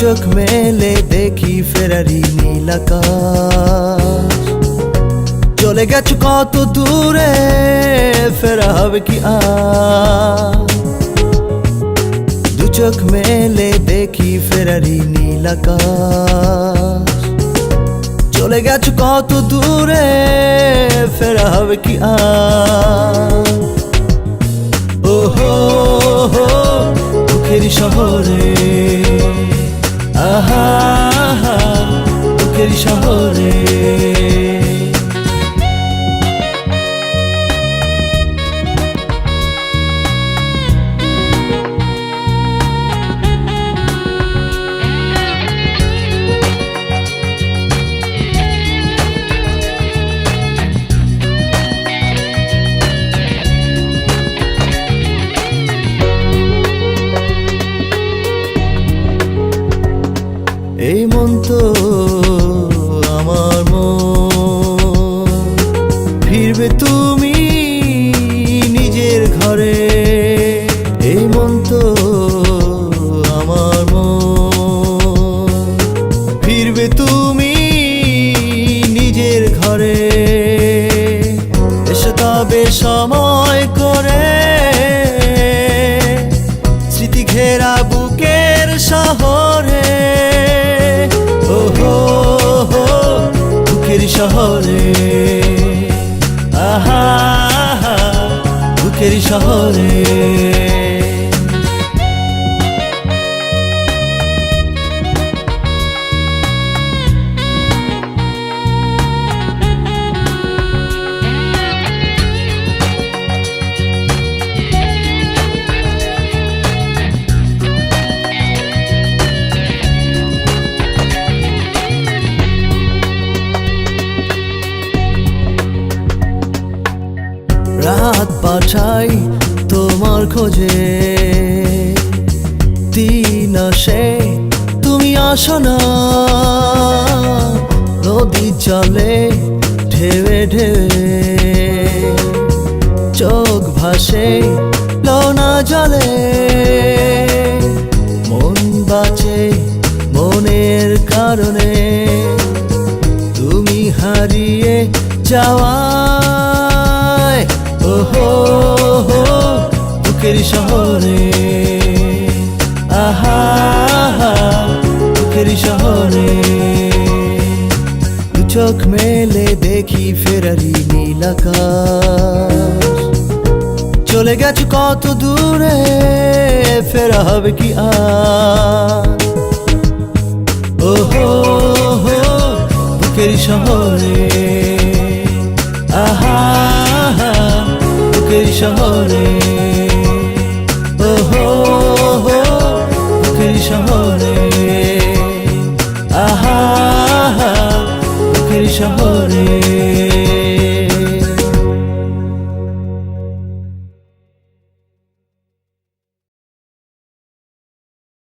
চোখ মেলে দেখি ফেরারি নীল আকাশ। চলে গেছো কত দূরে, ফেরা হবে কি দু চোখ মেলে দেখি ফেরারি নীল আকাশ। চলে গেছো কত দূরে, ফেরা হবে কি ওহো, দুঃখের শহরে শহরে। এই মন ফিরবে তুমি নিজের ঘরে। এই মন তো আমার মন। ফিরবে তুমি নিজের ঘরে। এসে তবে সময় করে। স্মৃতি ঘেরা বুকের শহরে। ওহো, বুকের শহরে। বুকের শহরে। পাঠাই তোমার খোঁজে। দিন আসে, তুমি আসো না। নদী চলে ঢেবে ঢেবে চোখ ভাসে, লনা জলে। মন বাঁচে মনের কারণে। তুমি হারিয়ে যাওয়ায় বুকের শহরে। আহা বুকের শহরে। চোখ মেলে দেখি ফেরারি নীল আকাশ। চলে গেছো কত দূরে ফেরা হবে কি আর? ওহো হো বুকের শহরে। আহা, বুকের শহরে। আহা আহা, বুকের শহরে